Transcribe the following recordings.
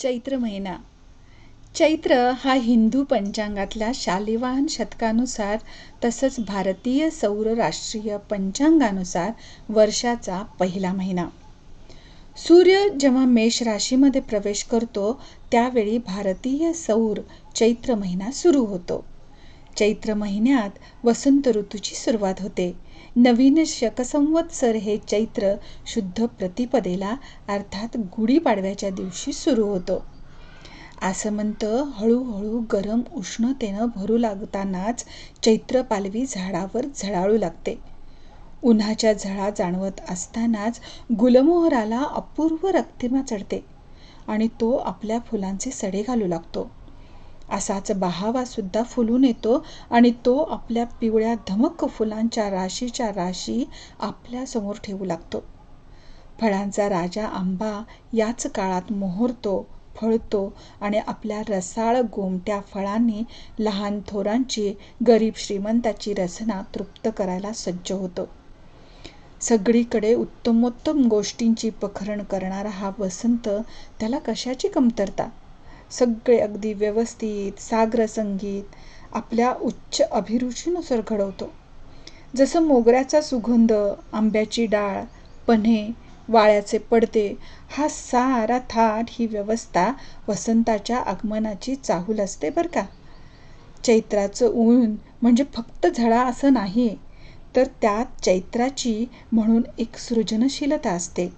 चैत्र महिना. चैत्र हा हिंदू पंचांगातल्या शालिवाहन शतकानुसार तसंच भारतीय सौर राष्ट्रीय पंचांगानुसार वर्षाचा पहिला महिना. सूर्य जेव्हा मेष राशीमध्ये प्रवेश करतो त्यावेळी भारतीय सौर चैत्र महिना सुरू होतो. चैत्र महिन्यात वसंत ऋतूची सुरुवात होते. नवीन शकसंवत्सर हे चैत्र शुद्ध प्रतिपदेला अर्थात गुढीपाडव्याच्या दिवशी सुरू होतो. आसमंत हळूहळू गरम उष्णतेनं भरू लागतानाच चैत्र पालवी झाडावर झळाळू लागते. उन्हाच्या झळा जाणवत असतानाच गुलमोहराला अपूर्व रक्तिमा चढते आणि तो आपल्या फुलांचे सडे घालू लागतो. असाच बहावासुद्धा फुलून येतो आणि तो आपल्या पिवळ्या धमक फुलांच्या राशीच्या राशी आपल्यासमोर ठेवू लागतो. फळांचा राजा आंबा याच काळात मोहरतो फळतो आणि आपल्या रसाळ गोमट्या फळांनी लहान थोरांची गरीब श्रीमंताची रचना तृप्त करायला सज्ज होतो. सगळीकडे उत्तमोत्तम गोष्टींची पखरण करणारा हा वसंत त्याला कशाची कमतरता? सगळे अगदी व्यवस्थित साग्र संगीत आपल्या उच्च अभिरुचीनुसार घडवतो. जसं मोगऱ्याचा सुगंध आंब्याची डाळ पन्हे वाळ्याचे पडदे हा सारा थाट ही व्यवस्था वसंताच्या आगमनाची चाहूल असते बरं का. चैत्राचं ऊन म्हणजे फक्त झळा असं नाही तर त्यात चैत्राची म्हणून एक सृजनशीलता असते.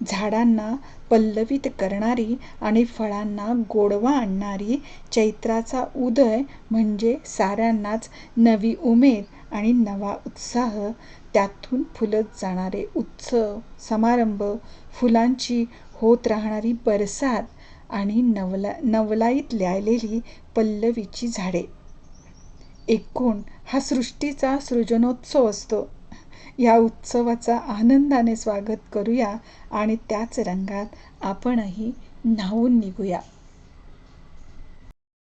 झाडांना पल्लवित करणारी आणि फळांना गोडवा आणणारी चैत्राचा उदय म्हणजे साऱ्यांनाच नवी उमेद आणि नवा उत्साह. त्यातून फुलत जाणारे उत्सव समारंभ फुलांची होत राहणारी बरसात आणि नवला नवलाईत ल्यालेली पल्लवीची झाडे. एकूण हा सृष्टीचा सृजनोत्सव असतो. या उत्सवाचा आनंदाने स्वागत करूया आणि त्याच रंगात आपणही न्हावून निघूया.